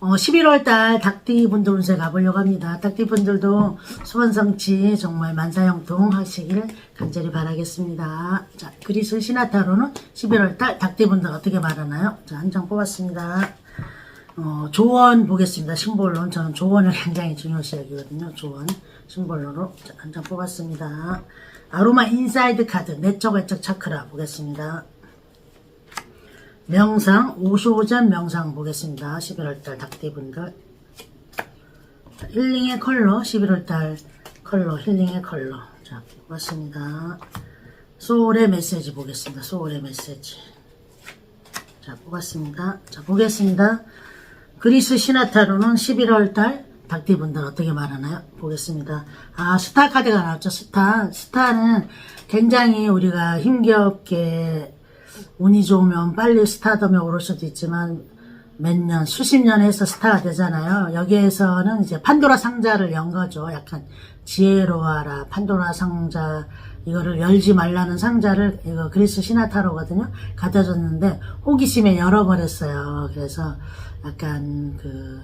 어, 11월달 닭띠분들 운세 가보려고 합니다. 닭띠분들도 수원성취 정말 만사형통 하시길 간절히 바라겠습니다. 자, 그리스 시나타로는 11월달 닭띠분들 어떻게 말하나요? 자, 한 장 뽑았습니다. 어, 조언 보겠습니다. 심볼론. 저는 조언을 굉장히 중요시 여기거든요. 조언. 자, 한장 뽑았습니다. 아로마 인사이드 카드. 내적 외적 차크라 보겠습니다. 명상, 55전 명상 보겠습니다. 11월달 닭띠분들. 자, 힐링의 컬러, 11월달 컬러, 힐링의 컬러. 자, 뽑았습니다. 소울의 메시지 보겠습니다. 소울의 메시지. 자, 뽑았습니다. 자, 보겠습니다. 그리스 시나타로는 11월달 닭띠분들 어떻게 말하나요? 보겠습니다. 아, 스타 카드가 나왔죠. 스타. 스타는 굉장히 우리가 힘겹게 운이 좋으면 빨리 스타덤에 오를 수도 있지만 몇 년, 수십 년 해서 스타가 되잖아요. 여기에서는 이제 판도라 상자를 연 거죠. 약간 지혜로워라. 판도라 상자, 이거를 열지 말라는 상자를, 이거 그리스 시나타로거든요. 갖다 줬는데, 호기심에 열어버렸어요. 그래서 약간 그,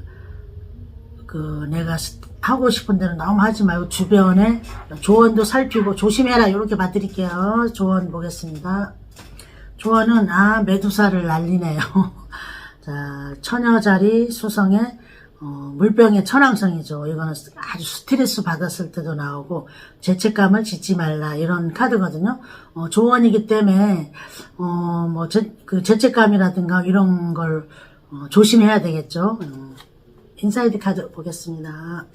그 내가 스- 하고 싶은 대로 너무 하지 말고 주변에 조언도 살피고 조심해라. 이렇게 봐드릴게요. 조언 보겠습니다. 조언은 아 메두사를 날리네요. 자 처녀자리 수성의 어, 물병의 천왕성이죠. 이거는 아주 스트레스 받았을 때도 나오고 죄책감을 짓지 말라 이런 카드거든요. 어, 조언이기 때문에 어뭐 그 죄책감이라든가 이런 걸 어, 조심해야 되겠죠. 음, 인사이드 카드 보겠습니다.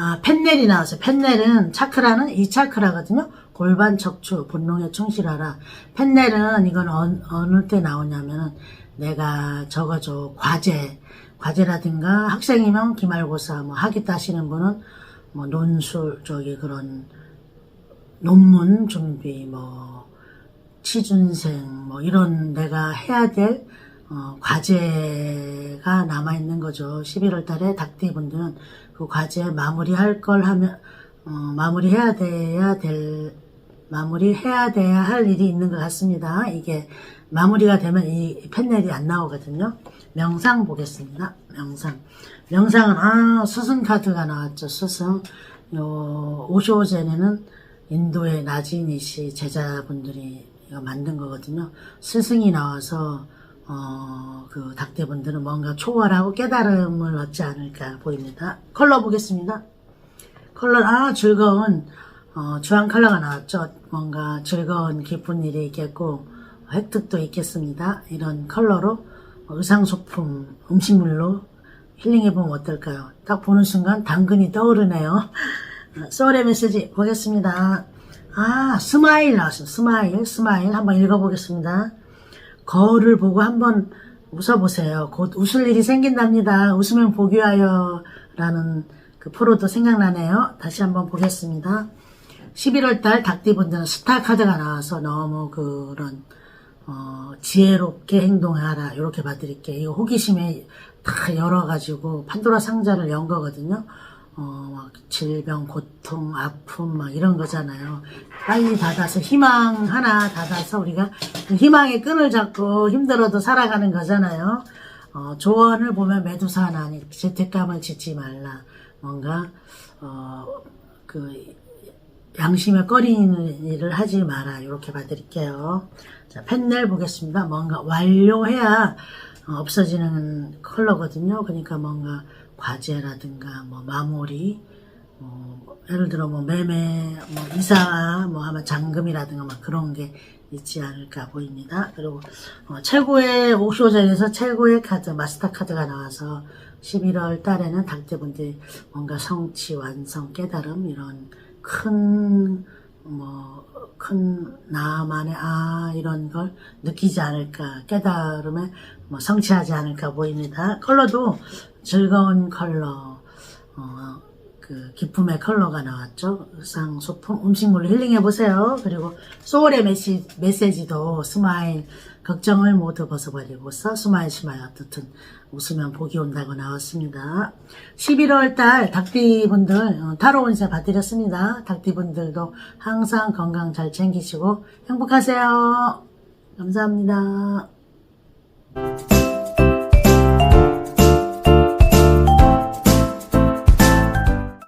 아, 펜넬이 나왔어요. 펜넬은 차크라는 이 차크라거든요. 골반 척추, 본능에 충실하라. 펜넬은 이건 어느, 어느 때 나오냐면은 내가 적어줘 과제, 과제라든가 학생이면 기말고사, 뭐 하겠다 하시는 분은 뭐 논술, 저기 그런 논문 준비, 뭐 취준생, 뭐 이런 내가 해야 될 어, 과제가 남아 있는 거죠. 11월 달에 닭띠 분들은 그 과제 마무리할 걸 하면 어, 마무리해야 돼야 될 마무리해야 돼야 할 일이 있는 것 같습니다. 이게 마무리가 되면 이 펜넬이 안 나오거든요. 명상 보겠습니다. 명상. 명상은 아 스승 카드가 나왔죠. 스승. 요 오쇼제네는 인도의 나지니 씨 제자분들이 만든 거거든요. 스승이 나와서 어, 그 닭대분들은 뭔가 초월하고 깨달음을 얻지 않을까 보입니다. 컬러 보겠습니다. 컬러, 아, 즐거운, 어, 주황 컬러가 나왔죠. 뭔가 즐거운 기쁜 일이 있겠고, 획득도 있겠습니다. 이런 컬러로 의상 소품, 음식물로 힐링해보면 어떨까요? 딱 보는 순간 당근이 떠오르네요. 소울의 메시지 보겠습니다. 아, 스마일 나왔어요. 스마일, 스마일. 한번 읽어보겠습니다. 거울을 보고 한번 웃어보세요. 곧 웃을 일이 생긴답니다. 웃으면 복이 와요. 라는 그 프로도 생각나네요. 다시 한번 보겠습니다. 11월 달 닭띠분들은 스타 카드가 나와서 너무 그런, 어, 지혜롭게 행동하라. 이렇게 봐드릴게요. 호기심에 다 열어가지고 판도라 상자를 연 거거든요. 어, 막 질병, 고통, 아픔, 막 이런 거잖아요. 빨리 닫아서 희망 하나 닫아서 우리가 그 희망의 끈을 잡고 힘들어도 살아가는 거잖아요. 어, 조언을 보면 매두사 하나니 죄책감을 짓지 말라. 뭔가, 어, 그, 양심에 꺼리는 일을 하지 마라. 이렇게 봐드릴게요. 자, 펜넬 보겠습니다. 뭔가 완료해야 어, 없어지는 컬러거든요. 그러니까 뭔가 과제라든가 뭐 마무리, 뭐 예를 들어 뭐 매매, 뭐 이사, 뭐 아마 잔금이라든가 막 그런 게 있지 않을까 보입니다. 그리고 어, 최고의 옥쇼전에서 최고의 카드 마스터 카드가 나와서 11월 달에는 닭대분들이 뭔가 성취, 완성, 깨달음 이런 큰 뭐, 큰 나만의 아, 이런 걸 느끼지 않을까, 깨달음에 뭐 성취하지 않을까 보입니다. 컬러도 즐거운 컬러, 어, 그, 기쁨의 컬러가 나왔죠. 의상, 소품, 음식물로 힐링해 보세요. 그리고 소울의 메시, 메시지도 스마일, 걱정을 모두 벗어버리고서 스마일 스마일 어떻든 웃으면 복이 온다고 나왔습니다. 11월 달 닭띠분들 어, 타로 운세 봐드렸습니다. 닭띠분들도 항상 건강 잘 챙기시고 행복하세요. 감사합니다.